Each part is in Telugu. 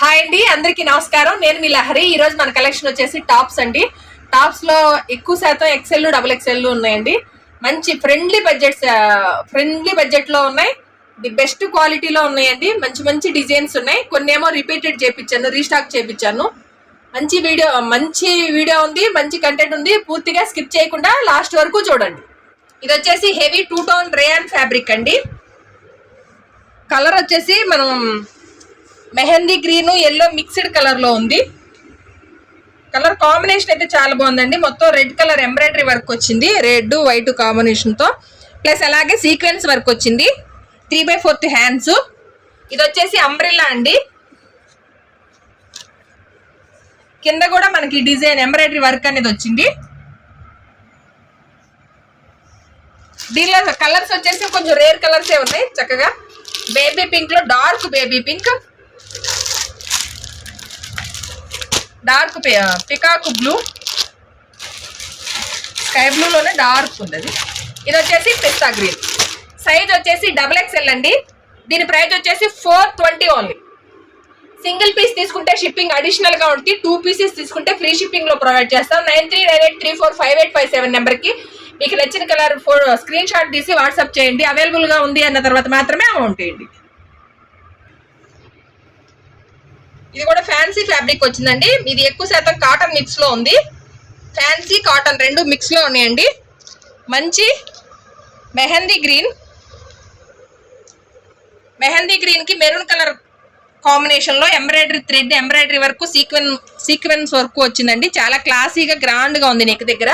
హాయ్ అండి అందరికీ నమస్కారం. నేను మీ లహరి. ఈ రోజు మన కలెక్షన్ వచ్చేసి టాప్స్ అండి. టాప్స్లో ఎక్కువ శాతం ఎక్సెల్ డబుల్ ఎక్సెల్ ఉన్నాయండి. మంచి ఫ్రెండ్లీ బడ్జెట్స్ ఫ్రెండ్లీ బడ్జెట్లో ఉన్నాయి. ది బెస్ట్ క్వాలిటీలో ఉన్నాయండి. మంచి మంచి డిజైన్స్ ఉన్నాయి. కొన్ని ఏమో రిపీటెడ్ చేపించాను రీస్టాక్ చేపించాను మంచి వీడియో మంచి వీడియో ఉంది మంచి కంటెంట్ ఉంది. పూర్తిగా స్కిప్ చేయకుండా లాస్ట్ వరకు చూడండి. ఇది వచ్చేసి heavy two tone rayon fabric అండి. కలర్ వచ్చేసి మనం మెహందీ గ్రీన్ ఎల్లో మిక్స్డ్ కలర్లో ఉంది. కలర్ కాంబినేషన్ అయితే చాలా బాగుందండి. మొత్తం రెడ్ కలర్ ఎంబ్రాయిడరీ వర్క్ వచ్చింది. రెడ్ వైట్ కాంబినేషన్తో ప్లస్ అలాగే సీక్వెన్స్ వర్క్ వచ్చింది. త్రీ బై ఫోర్త్ హ్యాండ్స్ ఇది వచ్చేసి అంబ్రిల్లా అండి. కింద కూడా మనకి డిజైన్ ఎంబ్రాయిడరీ వర్క్ అనేది వచ్చింది. దీనిలో కలర్స్ వచ్చేసి కొంచెం రేర్ కలర్సే ఉన్నాయి. చక్కగా baby పింక్లో dark baby pink dark peacock blue sky బ్లూలోనే dark ఉంది ఇది వచ్చేసి పిస్తా గ్రీన్ సైజ్ వచ్చేసి డబుల్ ఎక్స్ఎల్ అండి. దీని ప్రైస్ వచ్చేసి four twenty only single piece తీసుకుంటే షిప్పింగ్ అడిషనల్గా ఉంటుంది టూ పీసెస్ తీసుకుంటే ఫ్రీ షిప్పింగ్లో ప్రొవైడ్ చేస్తాం. Nine three nine eight three four five eight five seven నెంబర్కి మీకు నచ్చిన కలర్ ఫోటో స్క్రీన్ షాట్ తీసి వాట్సాప్ చేయండి. అవైలబుల్గా ఉంది అన్న తర్వాత మాత్రమే అమౌంట్ వేయండి. ఇది కూడా ఫ్యాన్సీ ఫ్యాబ్రిక్ వచ్చిందండి. ఇది ఎక్కువ శాతం కాటన్ మిక్స్లో ఉంది. ఫ్యాన్సీ కాటన్ రెండు మిక్స్లో ఉన్నాయండి. మంచి మెహందీ గ్రీన్ మెహందీ గ్రీన్కి మెరూన్ కలర్ కాంబినేషన్లో embroidery thread embroidery work sequin sequins work వచ్చిందండి. చాలా క్లాసీగా గ్రాండ్గా ఉంది నెక్ దగ్గర.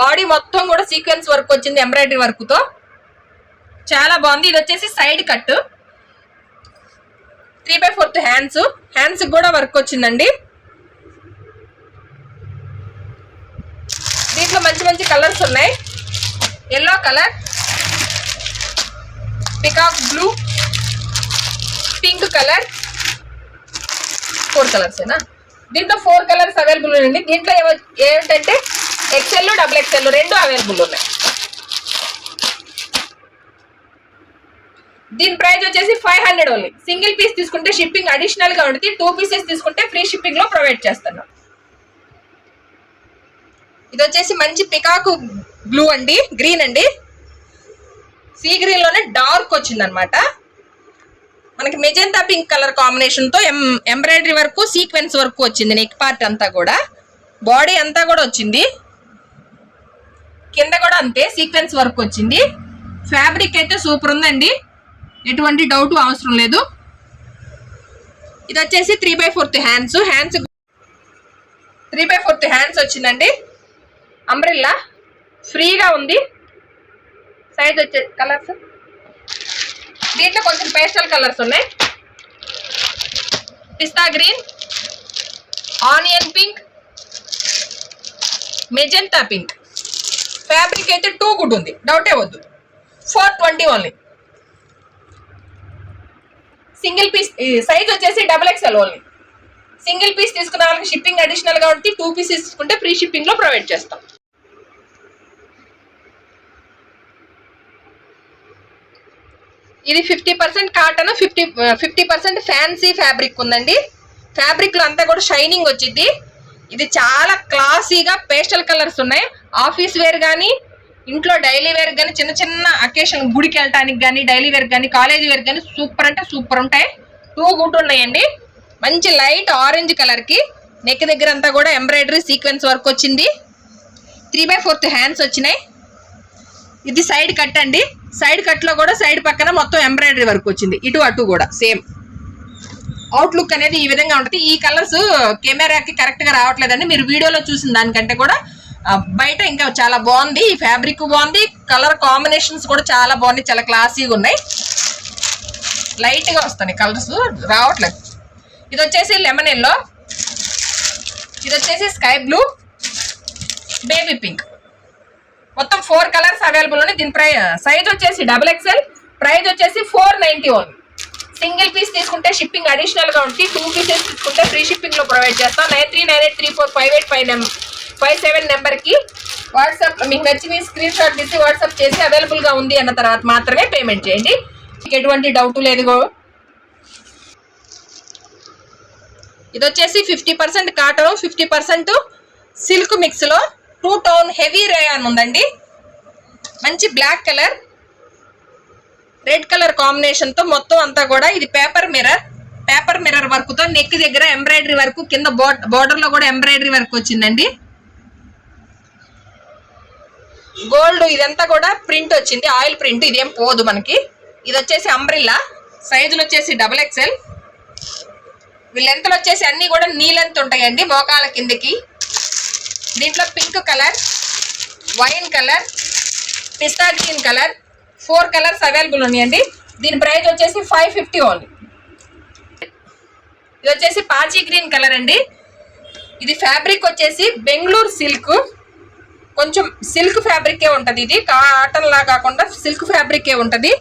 బాడీ మొత్తం కూడా సీక్వెన్స్ వర్క్ వచ్చింది ఎంబ్రాయిడరీ వర్క్తో చాలా బాగుంది. ఇది వచ్చేసి side cut three by fourth hands. Hands కూడా వర్క్ వచ్చిందండి. దీంట్లో మంచి మంచి కలర్స్ ఉన్నాయి. Yellow colour peacock blue pink colour four కలర్సేనా దీంట్లో ఫోర్ కలర్స్ అవైలబుల్ ఉన్నాయండి. దీంట్లో ఏమో- ఏంటంటే ఎక్సెల్ డబుల్ ఎక్సెల్ రెండు అవైలబుల్ ఉన్నాయి. దీని ప్రైస్ వచ్చేసి five hundred only single piece తీసుకుంటే షిప్పింగ్ అడిషనల్గా ఉంటుంది. టూ పీసెస్ తీసుకుంటే ఫ్రీ షిప్పింగ్లో ప్రొవైడ్ చేస్తున్నాం ఇది వచ్చేసి మంచి పికాకు బ్లూ అండి గ్రీన్ అండి. సీ గ్రీన్లోనే డార్క్ వచ్చింది అనమాట మనకి మెజంతా పింక్ కలర్ కాంబినేషన్తో ఎం ఎంబ్రాయిడరీ వర్క్ సీక్వెన్స్ వర్క్ వచ్చింది నెక్ పార్ట్ అంతా కూడా. బాడీ అంతా కూడా వచ్చింది. కింద కూడా అంతే సీక్వెన్స్ వర్క్ వచ్చింది. ఫ్యాబ్రిక్ అయితే సూపర్ ఉందండి. ఎటువంటి డౌట్ అవసరం లేదు. ఇది వచ్చేసి three by fourth hands hands three by fourth hands వచ్చిందండి అంబ్రిల్లా ఫ్రీగా ఉంది. సైజ్ వచ్చే కలర్స్ దీంట్లో కొంచెం పేస్టల్ కలర్స్ ఉన్నాయి. Pista green onion pink magenta pink fabric అయితే టూ గుడ్ ఉంది డౌటే వద్దు. Four twenty only single piece size వచ్చేసి double XL only. Single piece తీసుకున్న వాళ్ళకి షిప్పింగ్ అడిషనల్గా ఉంటుంది టూ పీసెస్ తీసుకుంటే ఫ్రీ షిప్పింగ్లో ప్రొవైడ్ చేస్తాం. ఇది fifty percent cotton fifty fifty percent fancy fabric ఉందండి. ఫ్యాబ్రిక్లో అంతా కూడా షైనింగ్ వచ్చింది ఇది చాలా క్లాసీగా పేస్టల్ కలర్స్ ఉన్నాయి. ఆఫీస్ వేర్ కానీ ఇంట్లో డైలీ వేర్ కానీ చిన్న చిన్న అకేషన్ గుడికి వెళ్ళటానికి కానీ డైలీ వేర్ కానీ కాలేజీ వేర్ కానీ సూపర్ అంటే సూపర్ ఉంటాయి. టూ గుట్ ఉన్నాయండి. మంచి లైట్ ఆరెంజ్ కలర్కి నెక్ దగ్గర అంతా కూడా ఎంబ్రాయిడరీ సీక్వెన్స్ వర్క్ వచ్చింది. త్రీ బై ఫోర్త్ హ్యాండ్స్ వచ్చినాయి. ఇది సైడ్ కట్ అండి. సైడ్ కట్లో కూడా సైడ్ పక్కన మొత్తం ఎంబ్రాయిడరీ వర్క్ వచ్చింది. ఇటు అటు కూడా సేమ్ అవుట్లుక్ అనేది ఈ విధంగా ఉంటుంది. ఈ కలర్స్ కెమెరాకి కరెక్ట్గా రావట్లేదండి. మీరు వీడియోలో చూసిన దానికంటే కూడా బయట ఇంకా చాలా బాగుంది. ఈ ఫ్యాబ్రిక్ బాగుంది. కలర్ కాంబినేషన్స్ కూడా చాలా బాగున్నాయి. చాలా క్లాసీగా ఉన్నాయి. లైట్గా వస్తున్నాయి వస్తాయి కలర్స్ రావట్లేదు. ఇది వచ్చేసి లెమన్ ఎల్లో ఇది వచ్చేసి స్కై బ్లూ బేబీ పింక్ మొత్తం ఫోర్ కలర్స్ అవైలబుల్ ఉన్నాయి. దీని ప్రై సైజ్ వచ్చేసి డబుల్ ఎక్స్ఎల్ ప్రైజ్ వచ్చేసి four ninety one single piece తీసుకుంటే షిప్పింగ్ అడిషనల్గా ఉంటుంది టూ పీసెస్ తీసుకుంటే ఫ్రీ షిప్పింగ్లో ప్రొవైడ్ చేస్తాం. Nine three nine eight three four five eight five number five seven నెంబర్కి వాట్సాప్ మీకు నచ్చిన స్క్రీన్ షాట్ తీసి వాట్సాప్ చేసి అవైలబుల్గా ఉంది అన్న తర్వాత మాత్రమే పేమెంట్ చేయండి. మీకు ఎటువంటి డౌట్ లేదు ఇది వచ్చేసి fifty percent cotton fifty percent silk మిక్స్లో two tone heavy rayon ఉందండి. మంచి బ్లాక్ కలర్ రెడ్ కలర్ కాంబినేషన్తో మొత్తం అంతా కూడా ఇది పేపర్ మిర్రర్ పేపర్ మిర్రర్ వర్క్తో నెక్ దగ్గర ఎంబ్రాయిడరీ వర్క్ కింద బోర్డర్లో కూడా ఎంబ్రాయిడరీ వర్క్ వచ్చిందండి. గోల్డ్ ఇదంతా కూడా ప్రింట్ వచ్చింది. ఆయిల్ ప్రింట్ ఇదేం పోదు మనకి. ఇది వచ్చేసి అంబ్రిల్లా. సైజులు వచ్చేసి డబుల్ ఎక్సెల్ వీళ్ళెంతలు వచ్చేసి అన్నీ కూడా నీ లెంత్ ఉంటాయండి మోకాల కిందకి. దీంట్లో pink colour wine colour pista green colour four colours available ఉన్నాయండి. దీని ప్రైస్ వచ్చేసి ఫైవ్ ఫిఫ్టీ ఓన్లీ. ఇది వచ్చేసి పాచి గ్రీన్ కలర్ అండి. ఇది ఫ్యాబ్రిక్ వచ్చేసి బెంగళూరు సిల్క్. కొంచెం సిల్క్ ఫ్యాబ్రికే ఉంటుంది ఇది. కాటన్ లా కాకుండా సిల్క్ ఫ్యాబ్రికే ఉంటుంది.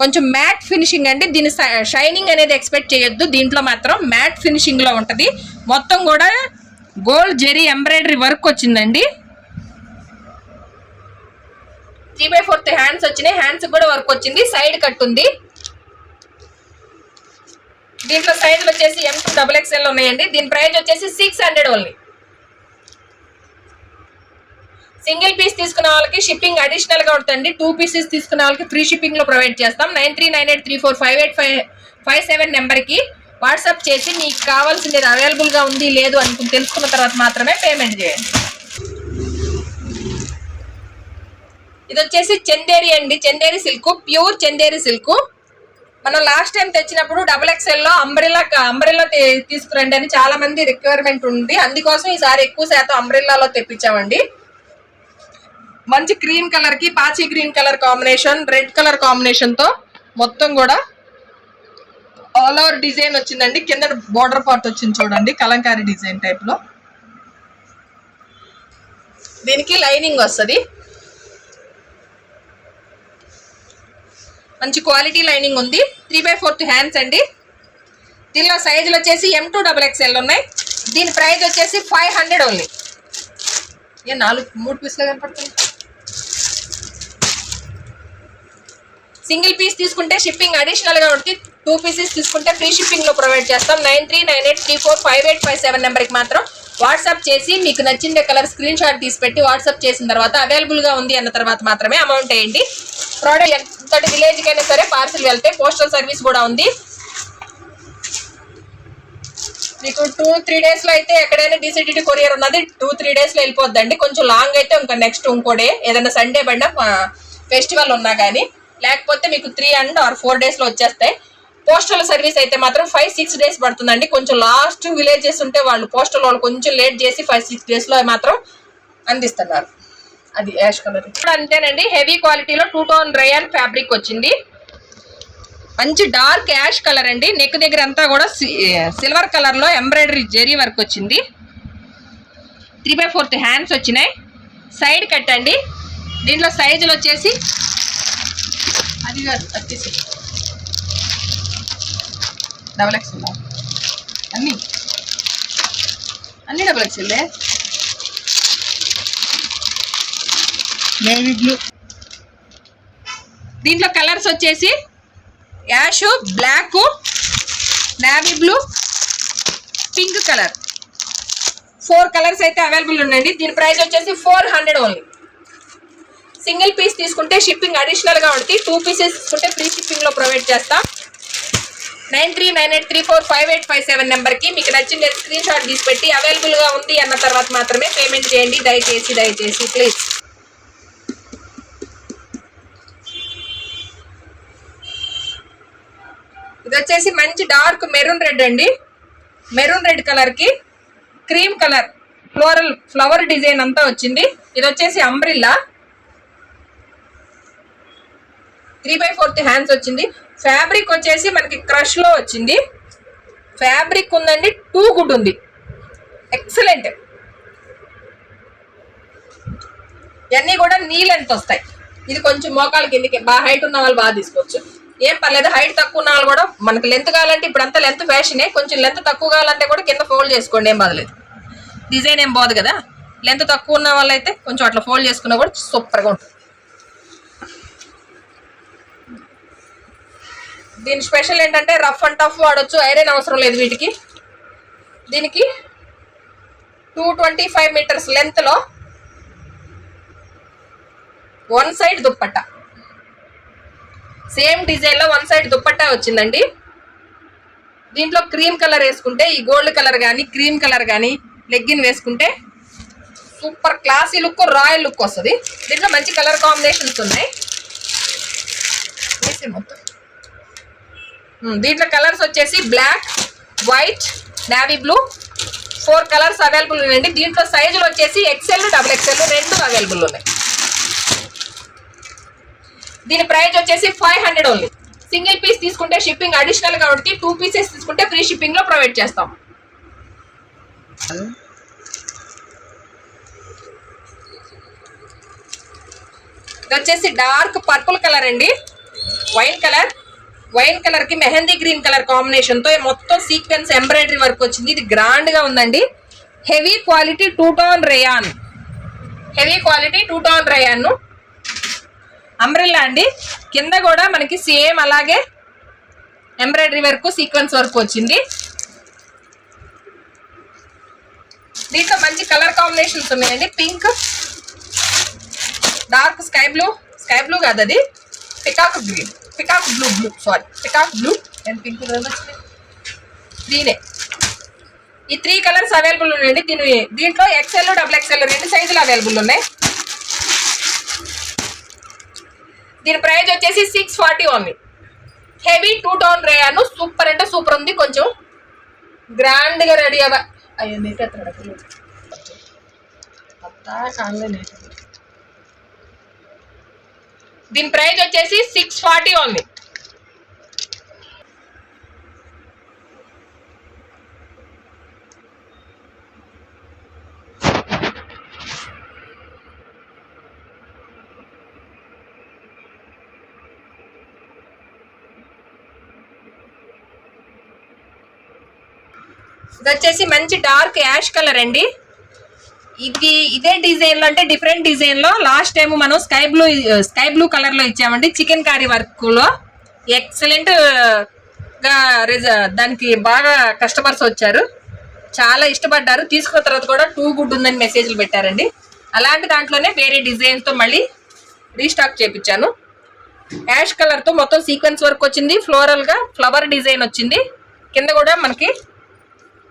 కొంచెం మ్యాట్ ఫినిషింగ్ అండి. దీని షైనింగ్ అనేది ఎక్స్పెక్ట్ చేయొద్దు. దీంట్లో మాత్రం మ్యాట్ ఫినిషింగ్లో ఉంటుంది. మొత్తం కూడా గోల్డ్ జెరీ ఎంబ్రాయిడరీ వర్క్ వచ్చిందండి. త్రీ బై ఫోర్త్ హ్యాండ్స్ వచ్చినాయి. హ్యాండ్స్ కూడా వర్క్ వచ్చింది. సైడ్ కట్ ఉంది. దీంట్లో సైజులు వచ్చేసి ఎం టూ డబుల్ ఎక్స్ఎల్ ఉన్నాయండి. దీని ప్రైస్ వచ్చేసి six hundred only single piece తీసుకున్న వాళ్ళకి షిప్పింగ్ అడిషనల్గా ఉంటుంది టూ పీసెస్ తీసుకున్న వాళ్ళకి ఫ్రీ షిప్పింగ్లో ప్రొవైడ్ చేస్తాం. Nine three nine eight three four five eight five five seven నెంబర్కి వాట్సాప్ చేసి మీకు కావాల్సింది అవైలబుల్గా ఉంది లేదు అనుకుని తెలుసుకున్న తర్వాత మాత్రమే పేమెంట్ చేయండి. ఇది వచ్చేసి చందేరి అండి. Chanderi silk pure Chanderi silk. మనం లాస్ట్ టైం తెచ్చినప్పుడు డబుల్ ఎక్స్ఎల్లో అంబ్రిల్లా అంబ్రిల్లా తీసుకురండి అని చాలా మంది రిక్వైర్మెంట్ ఉంది. అందుకోసం ఈసారి ఎక్కువ శాతం అంబ్రిల్లాలో తెప్పించామండి. మంచి క్రీమ్ కలర్కి పాచి green colour combination red colour కాంబినేషన్తో మొత్తం కూడా ఆల్ ఓవర్ డిజైన్ వచ్చిందండి. కింద బార్డర్ పార్ట్ వచ్చింది చూడండి కలంకారీ డిజైన్ టైప్లో. దీనికి లైనింగ్ వస్తుంది. మంచి క్వాలిటీ లైనింగ్ ఉంది. త్రీ బై ఫోర్త్ హ్యాండ్స్ అండి. దీనిలో సైజులు వచ్చేసి ఎం టూ డబల్ ఎక్స్ఎల్ ఉన్నాయి. దీని ప్రైస్ వచ్చేసి ఫైవ్ హండ్రెడ్ ఓన్లీ ఏ నాలుగు మూడు పీస్లో కనపడుతుంది సింగిల్ పీస్ తీసుకుంటే షిప్పింగ్ అడిషనల్గా ఉంటుంది టూ పీసెస్ తీసుకుంటే ఫ్రీ షిప్పింగ్లో ప్రొవైడ్ చేస్తాం. Nine three nine eight three four five eight five seven నెంబర్కి మాత్రం వాట్సాప్ చేసి మీకు నచ్చిన కలర్ స్క్రీన్ షాట్ తీసి పెట్టి వాట్సాప్ చేసిన తర్వాత అవైలబుల్గా ఉంది అన్న తర్వాత మాత్రమే అమౌంట్ వేయండి. ప్రోడక్ట్ ఎంతటి విలేజ్ కైనా సరే పార్సిల్ వెళ్తే పోస్టల్ సర్వీస్ కూడా ఉంది. మీకు టూ త్రీ డేస్లో అయితే ఎక్కడైనా డిసిడిటీ కొరియర్ ఉన్నది టూ త్రీ డేస్లో వెళ్ళిపోద్దండి. కొంచెం లాంగ్ అయితే ఇంకా నెక్స్ట్ ఇంకోడే ఏదైనా సండే పడిన ఫెస్టివల్ ఉన్నా కానీ. లేకపోతే మీకు త్రీ అండ్ ఆర్ ఫోర్ డేస్లో వచ్చేస్తాయి. పోస్టల్ సర్వీస్ అయితే మాత్రం ఫైవ్ సిక్స్ డేస్ పడుతుందండి. కొంచెం లాస్ట్ విలేజెస్ ఉంటే వాళ్ళు పోస్టల్ వాళ్ళు కొంచెం లేట్ చేసి ఫైవ్ సిక్స్ డేస్లో మాత్రం అందిస్తున్నారు. అది యాష్ కలర్ ఇప్పుడు అంతేనండి హెవీ క్వాలిటీలో టూ టోన్ రయాన్ ఫ్యాబ్రిక్ వచ్చింది. మంచి డార్క్ యాష్ కలర్ అండి. నెక్ దగ్గర అంతా కూడా సిల్వర్ కలర్లో ఎంబ్రాయిడరీ జెరీ వర్క్ వచ్చింది. త్రీ బై ఫోర్త్ హ్యాండ్స్ వచ్చినాయి. సైడ్ కట్ అండి. దీంట్లో సైజులు వచ్చేసి అది కాదు వచ్చేసి డబల్ ఎక్స్ఎల్ అన్ని? అన్ని డబల్ ఎక్స్ఎల్లే నేవీ బ్లూ దీంట్లో కలర్స్ వచ్చేసి ash black navy blue pink colour four colours అయితే అవైలబుల్ ఉన్నాయండి దీని ప్రైస్ వచ్చేసి four hundred only single piece తీసుకుంటే షిప్పింగ్ అడిషనల్గా ఉంటుంది టూ పీసెస్ తీసుకుంటే ఫ్రీ షిప్పింగ్లో ప్రొవైడ్ చేస్తాం. Nine three nine eight three four five eight five seven నెంబర్కి మీకు నచ్చిన స్క్రీన్ షాట్ తీసి పెట్టి అవైలబుల్గా ఉంది అన్న తర్వాత మాత్రమే పేమెంట్ చేయండి. దయచేసి దయచేసి ప్లీజ్. ఇది వచ్చేసి మంచి డార్క్ మెరూన్ రెడ్ అండి. మెరూన్ రెడ్ కలర్కి cream colour floral flower design అంతా వచ్చింది. ఇది వచ్చేసి umbrella. Three by fourth hands వచ్చింది. ఫ్యాబ్రిక్ వచ్చేసి మనకి క్రష్లో వచ్చింది. ఫ్యాబ్రిక్ ఉందండి టూ గుడ్ ఉంది. ఎక్సలెంట్. ఇవన్నీ కూడా నీ లెంత్ వస్తాయి. ఇది కొంచెం మోకాల కిందకి బాగా హైట్ ఉన్న వాళ్ళు బాగా తీసుకోవచ్చు. ఏం పర్లేదు హైట్ తక్కువ ఉన్న వాళ్ళు కూడా మనకి లెంత్ కావాలంటే ఇప్పుడు అంతా లెంత్ ఫ్యాషనే కొంచెం లెంత్ తక్కువ కావాలంటే కూడా కింద ఫోల్డ్ చేసుకోండి ఏం బాధలేదు. డిజైన్ ఏం బాదు కదా? లెంత్ తక్కువ ఉన్న వాళ్ళైతే కొంచెం అట్లా ఫోల్డ్ చేసుకున్నా కూడా సూపర్గా ఉంటుంది. దీని స్పెషల్ ఏంటంటే రఫ్ అండ్ టఫ్ వాడొచ్చు ఐరన్ అవసరం లేదు వీటికి. దీనికి టూ ట్వంటీ ఫైవ్ మీటర్స్ లెంత్లో వన్ సైడ్ దుప్పట్ట. సేమ్ డిజైన్లో వన్ సైడ్ దుప్పట్ట వచ్చిందండి. దీంట్లో క్రీమ్ కలర్ వేసుకుంటే ఈ గోల్డ్ కలర్ కానీ క్రీమ్ కలర్ కానీ లెగ్గిన్ వేసుకుంటే super classy look royal look వస్తుంది. దీంట్లో మంచి కలర్ కాంబినేషన్స్ ఉన్నాయి. వేసి మొత్తం. దీంట్లో కలర్స్ వచ్చేసి black white navy blue. Four colours available ఉన్నాయండి. దీంట్లో సైజులు వచ్చేసి ఎక్సెల్ డబుల్ ఎక్సెల్ రెండు అవైలబుల్ ఉన్నాయి. దీని ప్రైస్ వచ్చేసి five hundred only. Single piece తీసుకుంటే షిప్పింగ్ అడిషనల్ కాబట్టి టూ పీసెస్ తీసుకుంటే ఫ్రీ షిప్పింగ్లో ప్రొవైడ్ చేస్తాం. ఇది వచ్చేసి డార్క్ పర్పుల్ కలర్ అండి. Wine colour. వైన్ కలర్కి మెహందీ గ్రీన్ కలర్ కాంబినేషన్తో మొత్తం సీక్వెన్స్ ఎంబ్రాయిడరీ వర్క్ వచ్చింది. ఇది గ్రాండ్గా ఉందండి. Heavy quality two tone rayon heavy quality two tone rayon umbrella అండి. కింద కూడా మనకి సేమ్ అలాగే ఎంబ్రాయిడరీ వర్క్ సీక్వెన్స్ వర్క్ వచ్చింది. దీంట్లో మంచి కలర్ కాంబినేషన్స్ ఉన్నాయండి. Pink dark sky blue sky blue కాదు అది peacock green peacock blue blue sorry peacock blue and pink దీనే ఈ త్రీ కలర్స్ అవైలబుల్ ఉన్నాయండి. దీని దీంట్లో ఎక్సెల్ డబుల్ ఎక్సెల్ రెండు సైజులు అవైలబుల్ ఉన్నాయి. దీని ప్రైజ్ వచ్చేసి six forty only heavy two tone rayon super అంటే సూపర్ ఉంది. కొంచెం గ్రాండ్గా రెడీ అవ్వ అయ్యో నీకు ఎత్తడా అంతా పత్తా దీని ప్రైస్ వచ్చేసి సిక్స్ ఫార్టీ ఓన్లీ. ఇది వచ్చేసి మంచి డార్క్ యాష్ కలర్ అండి. ఇది ఇదే డిజైన్లో అంటే డిఫరెంట్ డిజైన్లో లాస్ట్ టైం మనం స్కై బ్లూ స్కై బ్లూ కలర్లో ఇచ్చామండి. చికెన్ కర్రీ వర్క్లో ఎక్సలెంట్గా రిజ- దానికి బాగా కస్టమర్స్ వచ్చారు. చాలా ఇష్టపడ్డారు. తీసుకున్న తర్వాత కూడా టూ గుడ్ ఉందని మెసేజ్లు పెట్టారండి. అలాంటి దాంట్లోనే వేరే డిజైన్స్తో మళ్ళీ రీస్టాక్ చేపించాను. యాష్ కలర్తో మొత్తం సీక్వెన్స్ వర్క్ వచ్చింది. ఫ్లోరల్గా ఫ్లవర్ డిజైన్ వచ్చింది. కింద కూడా మనకి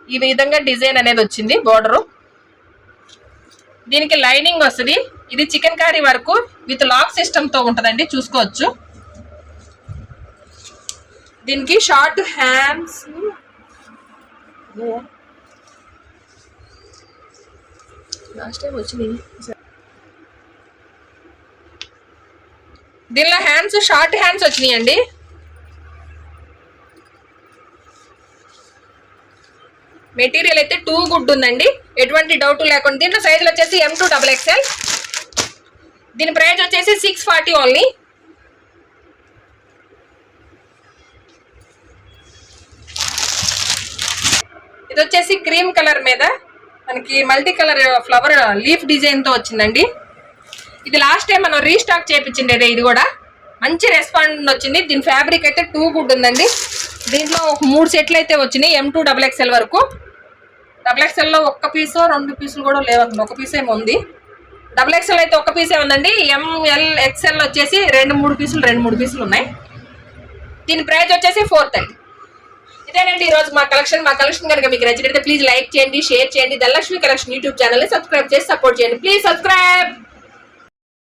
ఈ విధంగా డిజైన్ అనేది వచ్చింది. బోర్డరు. దీనికి లైనింగ్ వస్తుంది. ఇది చికెన్ కర్రీ వరకు విత్ లాక్ సిస్టమ్తో ఉంటుందండి. చూసుకోవచ్చు. దీనికి షార్ట్ హ్యాండ్స్. లాస్ట్ టైం వచ్చినాయి దీనిలో హ్యాండ్స్ షార్ట్ హ్యాండ్స్ వచ్చినాయండి. మెటీరియల్ అయితే టూ గుడ్ ఉందండి. ఎటువంటి డౌట్ లేకుండా. దీంట్లో సైజులు వచ్చేసి ఎం టూ డబల్ ఎక్స్ఎల్ దీని ప్రైస్ వచ్చేసి సిక్స్ ఫార్టీ ఓన్లీ ఇది వచ్చేసి క్రీమ్ కలర్ మీద మనకి మల్టీ కలర్ ఫ్లవర్ లీఫ్ డిజైన్తో వచ్చిందండి. ఇది లాస్ట్ టైం మనం రీస్టాక్ చేయించిండేదే ఇది కూడా. మంచి రెస్పాండ్ వచ్చింది. దీని ఫ్యాబ్రిక్ అయితే టూ గుడ్ ఉందండి. దీంట్లో ఒక మూడు సెట్లు అయితే వచ్చినాయి. ఎం టూ డబల్ ఎక్స్ఎల్ వరకు. డబల్ ఎక్స్ఎల్లో ఒక్క పీసో రెండు పీసులు కూడా లేవండి ఒక పీస్ ఏమో ఉంది. డబల్ ఎక్స్ఎల్ అయితే ఒక పీసే ఉందండి ఎంఎల్ ఎక్స్ఎల్ వచ్చేసి రెండు మూడు పీసులు రెండు మూడు పీసులు ఉన్నాయి. దీని ప్రైస్ వచ్చేసి ఫోర్ థర్టీ ఇదేనండి ఈ రోజు మా కలెక్షన్ మా కలెక్షన్ కనుక మీకు నచ్చినట్లయితే ప్లీజ్ లైక్ చేయండి షేర్ చేయండి. Dhanalakshmi collection YouTube channel subscribe చేసి సపోర్ట్ చేయండి. Please subscribe